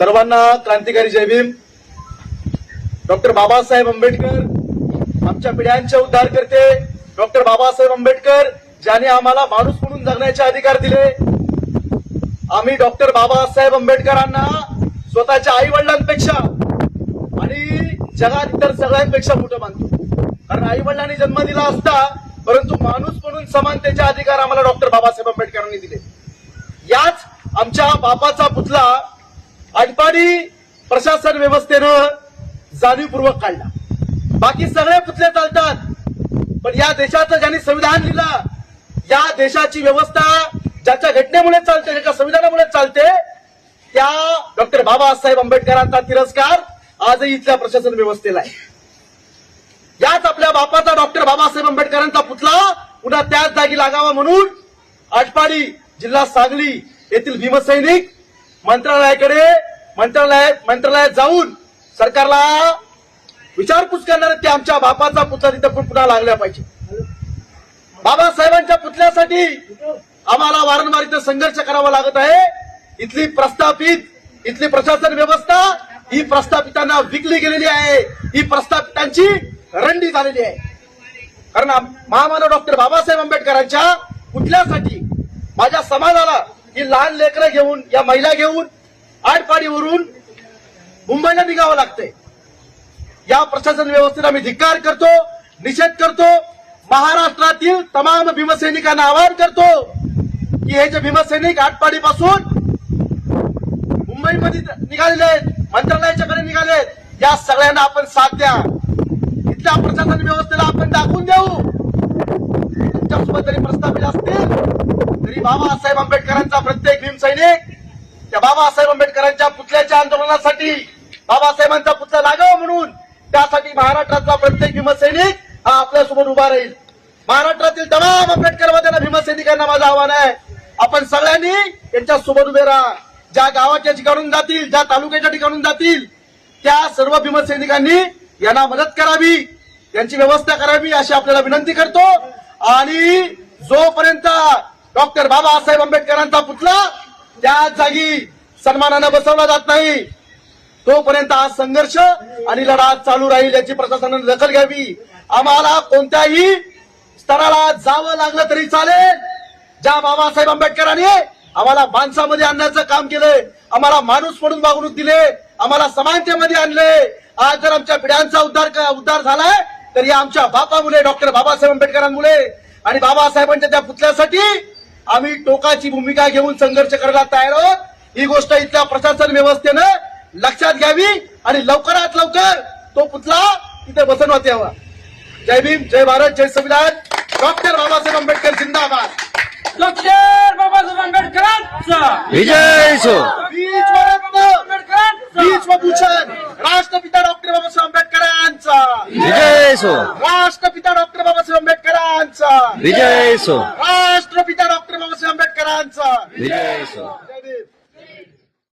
सर्वांना क्रांतिकारी जय भीम. डॉक्टर बाबासाहेब आंबेडकर आमच्या पिढ्यांचे उद्धार करते डॉक्टर बाबासाहेब आंबेडकर ज्याने आम्हाला माणूस म्हणून जगण्याचे अधिकार दिले. आम्ही डॉक्टर बाबासाहेब आंबेडकरांना स्वतःच्या आई वडिलांपेक्षा आणि जगात इतर सगळ्यांपेक्षा मोठं मानतो. कारण आई वडिलांनी जन्म दिला असता परंतु माणूस म्हणून समानतेचे अधिकार आम्हाला डॉक्टर बाबासाहेब आंबेडकरांनी दिले. याच आमच्या बापाचा पुतला आटपाडी प्रशासन व्यवस्थेनं जाणीवपूर्वक काढला. बाकी सगळे पुतळे चालतात पण या देशाचं ज्यांनी संविधान लिहिलं या देशाची व्यवस्था ज्याच्या घटनेमुळे चालते ज्याच्या संविधानामुळे चालते त्या डॉक्टर बाबासाहेब आंबेडकरांचा तिरस्कार आजही इथल्या प्रशासन व्यवस्थेला आहे. याच आपल्या बापाचा डॉक्टर बाबासाहेब आंबेडकरांचा पुतला पुन्हा त्याच जागी लागावा म्हणून आटपाडी जिल्हा सांगली येथील भीमसैनिक मंत्रालयाकडे मंत्रालय मंत्रालयात जाऊन सरकारला विचारपूस करणार ते आमच्या बापाचा पुतळा तिथं पुन्हा लागला पाहिजे. बाबासाहेबांच्या पुतळ्यासाठी आम्हाला वारंवार इथं संघर्ष करावा लागत आहे. इथली प्रस्थापित इथली प्रशासन व्यवस्था ही प्रस्थापितांना विकली गेलेली आहे. ही प्रस्थापितांची रंडी झालेली आहे. कारण महामानव डॉक्टर बाबासाहेब आंबेडकरांच्या कुठल्यासाठी माझ्या समाजाला ही लहान लेकरं घेऊन या महिला घेऊन आडपाडीवरून मुंबईला निघावं लागतंय. या प्रशासन व्यवस्थेला मी धिक्कार करतो निषेध करतो महाराष्ट्रातील तमाम भीमसैनिकांना आवाहन करतो की हे जे भीमसैनिक आटपाडीपासून मुंबईमध्ये निघालेले आहेत मंत्रालयाच्याकडे निघाले आहेत या सगळ्यांना आपण साथ द्या. इथल्या प्रशासन व्यवस्थेला आपण दाखवून देऊ. तुमच्यासोबत जरी प्रस्थापित असतील तरी बाबासाहेब आंबेडकरांचा प्रत्येक भीमसैनिक त्या बाबासाहेब आंबेडकरांच्या पुतळ्याच्या आंदोलनासाठी बाबासाहेबांचा पुतळा लागावा म्हणून त्यासाठी महाराष्ट्रातला प्रत्येक भीमसैनिक हा आपल्यासोबत उभा राहील. महाराष्ट्रातील तमाम आंबेडकरवाद्यांना भीमसैनिकांना माझं आव्हान आहे. आपण सगळ्यांनी यांच्या सोबत उभे राहा. ज्या गावाच्या ठिकाणून जातील ज्या तालुक्याच्या ठिकाणून जातील त्या सर्व भीमसैनिकांनी यांना मदत करावी यांची व्यवस्था करावी अशी आपल्याला विनंती करतो. आणि जोपर्यंत डॉक्टर बाबासाहेब आंबेडकरांचा पुतला त्याच जागी सन्मानानं बसवला जात नाही. तोपर्यंत हा संघर्ष आणि लढा चालू राहील याची प्रशासनानं दखल घ्यावी. आम्हाला कोणत्याही स्तराला जावं लागलं तरी चालेल. ज्या बाबासाहेब आंबेडकरांनी आम्हाला माणसामध्ये आणण्याचं काम केलंय आम्हाला माणूस म्हणून वागणूक दिले आम्हाला समानतेमध्ये आणले. आज जर आमच्या पिढ्यांचा उद्धार उद्धार झालाय तर या आमच्या बापामुळे डॉक्टर बाबासाहेब आंबेडकरांमुळे आणि बाबासाहेबांच्या त्या पुतल्यासाठी आम्ही टोकाची भूमिका घेऊन संघर्ष करायला तयार आहोत. ही गोष्ट इथल्या प्रशासन व्यवस्थेनं लक्षात घ्यावी आणि लवकरात लवकर तो पुतळा तिथे बसवण्यात यावा. जय भीम जय भारत जय संविधान. डॉक्टर बाबासाहेब आंबेडकर जिंदाबाद. डॉक्टर बाबासाहेब आंबेडकरांचा. विजय सो. राष्ट्रपिता डॉक्टर बाबासाहेब आंबेडकरांचा. विजय सो. राष्ट्रपिता डॉक्टर बाबासाहेब आंबेडकरांचा. विजय सो. शेतकऱ्यांचा. विजय सो